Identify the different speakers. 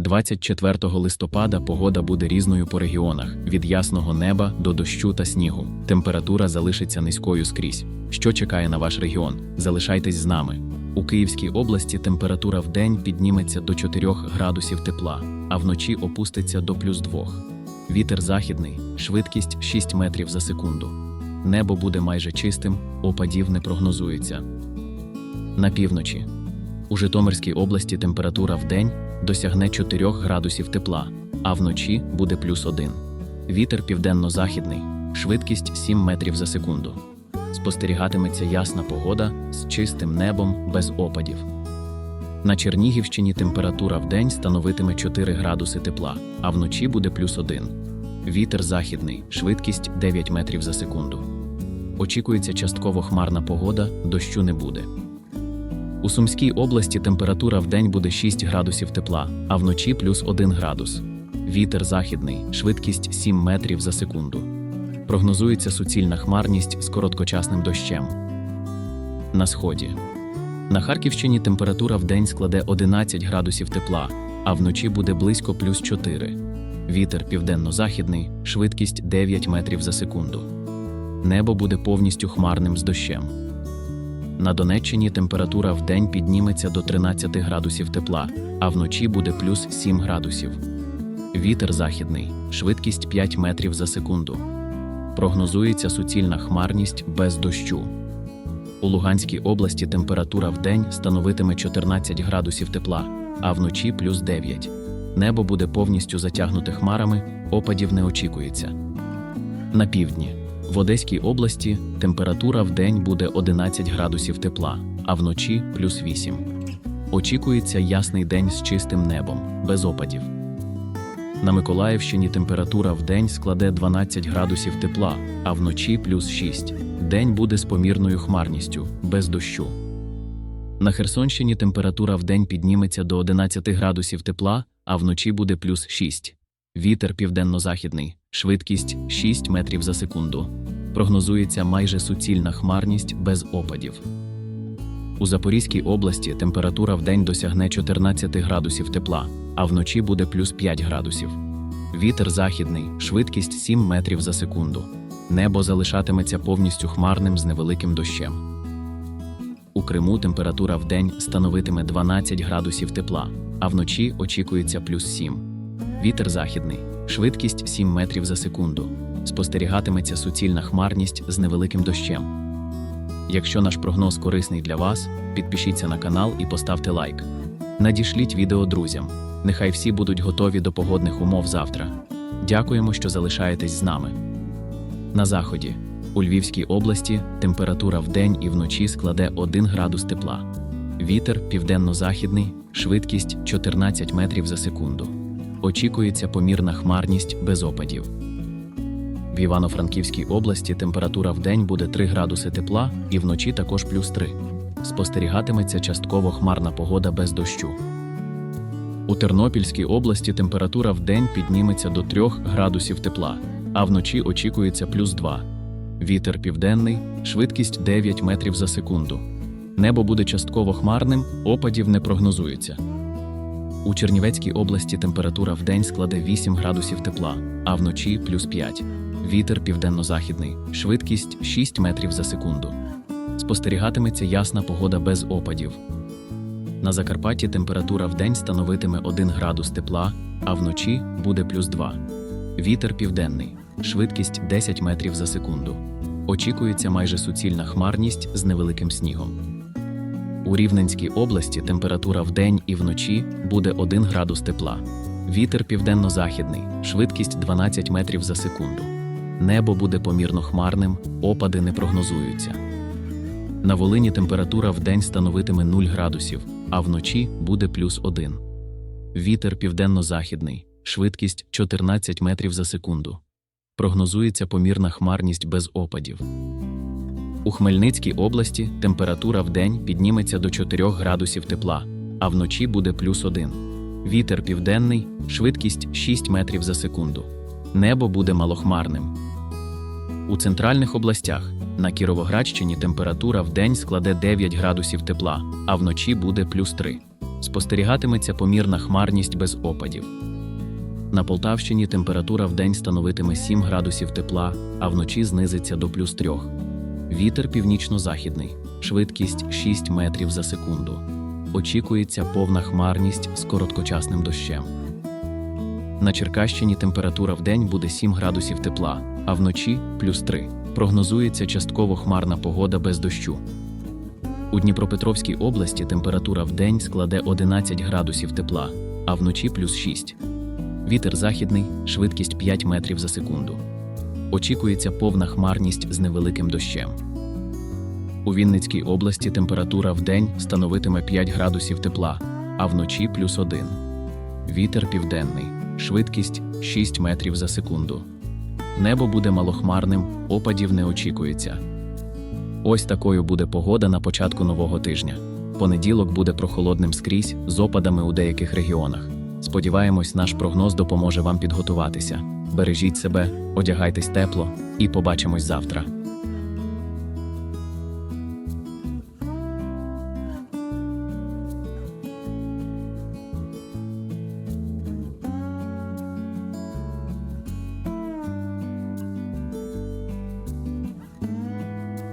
Speaker 1: 24 листопада погода буде різною по регіонах від ясного неба до дощу та снігу. Температура залишиться низькою скрізь. Що чекає на ваш регіон? Залишайтесь з нами. У Київській області температура в день підніметься до 4 градусів тепла, а вночі опуститься до плюс 2. Вітер західний, швидкість 6 метрів за секунду. Небо буде майже чистим, опадів не прогнозується. На півночі. У Житомирській області температура в день досягне 4 градусів тепла, а вночі буде плюс 1. Вітер південно-західний, швидкість 7 метрів за секунду. Спостерігатиметься ясна погода з чистим небом без опадів. На Чернігівщині температура в день становитиме 4 градуси тепла, а вночі буде плюс 1. Вітер західний, швидкість 9 метрів за секунду. Очікується частково хмарна погода, дощу не буде. У Сумській області температура в день буде 6 градусів тепла, а вночі плюс 1 градус. Вітер західний, швидкість 7 метрів за секунду. Прогнозується суцільна хмарність з короткочасним дощем. На сході. На Харківщині температура в день складе 11 градусів тепла, а вночі буде близько плюс 4. Вітер південно-західний, швидкість 9 метрів за секунду. Небо буде повністю хмарним з дощем. На Донеччині температура в день підніметься до 13 градусів тепла, а вночі буде плюс 7 градусів. Вітер західний, швидкість 5 метрів за секунду. Прогнозується суцільна хмарність без дощу. У Луганській області температура в день становитиме 14 градусів тепла, а вночі плюс 9. Небо буде повністю затягнуте хмарами, опадів не очікується. На півдні. В Одеській області температура в день буде 11 градусів тепла, а вночі плюс 8. Очікується ясний день з чистим небом, без опадів. На Миколаївщині температура в день складе 12 градусів тепла, а вночі плюс 6. День буде з помірною хмарністю, без дощу. На Херсонщині температура в день підніметься до 11 градусів тепла, а вночі буде плюс 6. Вітер південно-західний, швидкість 6 метрів за секунду. Прогнозується майже суцільна хмарність без опадів. У Запорізькій області температура в день досягне 14 градусів тепла, а вночі буде плюс 5 градусів. Вітер західний, швидкість 7 метрів за секунду. Небо залишатиметься повністю хмарним з невеликим дощем. У Криму температура в день становитиме 12 градусів тепла, а вночі очікується плюс 7. Вітер західний, швидкість 7 метрів за секунду. Спостерігатиметься суцільна хмарність з невеликим дощем. Якщо наш прогноз корисний для вас, підпишіться на канал і поставте лайк. Надішліть відео друзям. Нехай всі будуть готові до погодних умов завтра. Дякуємо, що залишаєтесь з нами. На заході. У Львівській області температура вдень і вночі складе 1 градус тепла. Вітер південно-західний, швидкість 14 метрів за секунду. Очікується помірна хмарність без опадів. В Івано-Франківській області температура вдень буде 3 градуси тепла і вночі також плюс 3. Спостерігатиметься частково хмарна погода без дощу. У Тернопільській області температура вдень підніметься до 3 градусів тепла, а вночі очікується плюс 2. Вітер південний, швидкість 9 метрів за секунду. Небо буде частково хмарним, опадів не прогнозується. У Чернівецькій області температура вдень складе 8 градусів тепла, а вночі плюс 5. Вітер південно-західний, швидкість 6 метрів за секунду. Спостерігатиметься ясна погода без опадів. На Закарпатті температура вдень становитиме 1 градус тепла, а вночі буде плюс 2. Вітер південний, швидкість 10 метрів за секунду. Очікується майже суцільна хмарність з невеликим снігом. У Рівненській області температура вдень і вночі буде 1 градус тепла. Вітер південно-західний, швидкість 12 метрів за секунду. Небо буде помірно хмарним, опади не прогнозуються. На Волині температура вдень становитиме 0 градусів, а вночі буде плюс 1. Вітер південно-західний, швидкість 14 метрів за секунду. Прогнозується помірна хмарність без опадів. У Хмельницькій області температура вдень підніметься до 4 градусів тепла, а вночі буде плюс 1. Вітер південний, швидкість 6 метрів за секунду. Небо буде малохмарним. У центральних областях на Кіровоградщині температура вдень складе 9 градусів тепла, а вночі буде плюс 3. Спостерігатиметься помірна хмарність без опадів. На Полтавщині температура вдень становитиме 7 градусів тепла, а вночі знизиться до плюс 3. Вітер північно-західний, швидкість 6 метрів за секунду. Очікується повна хмарність з короткочасним дощем. На Черкащині температура вдень буде 7 градусів тепла, а вночі плюс 3. Прогнозується частково хмарна погода без дощу. У Дніпропетровській області температура вдень складе 11 градусів тепла, а вночі плюс 6. Вітер західний, швидкість 5 метрів за секунду. Очікується повна хмарність з невеликим дощем. У Вінницькій області температура вдень становитиме 5 градусів тепла, а вночі плюс 1. Вітер південний, швидкість 6 метрів за секунду. Небо буде малохмарним, опадів не очікується. Ось такою буде погода на початку нового тижня. Понеділок буде прохолодним скрізь з опадами у деяких регіонах. Сподіваємось, наш прогноз допоможе вам підготуватися. Бережіть себе, одягайтесь тепло і побачимось завтра.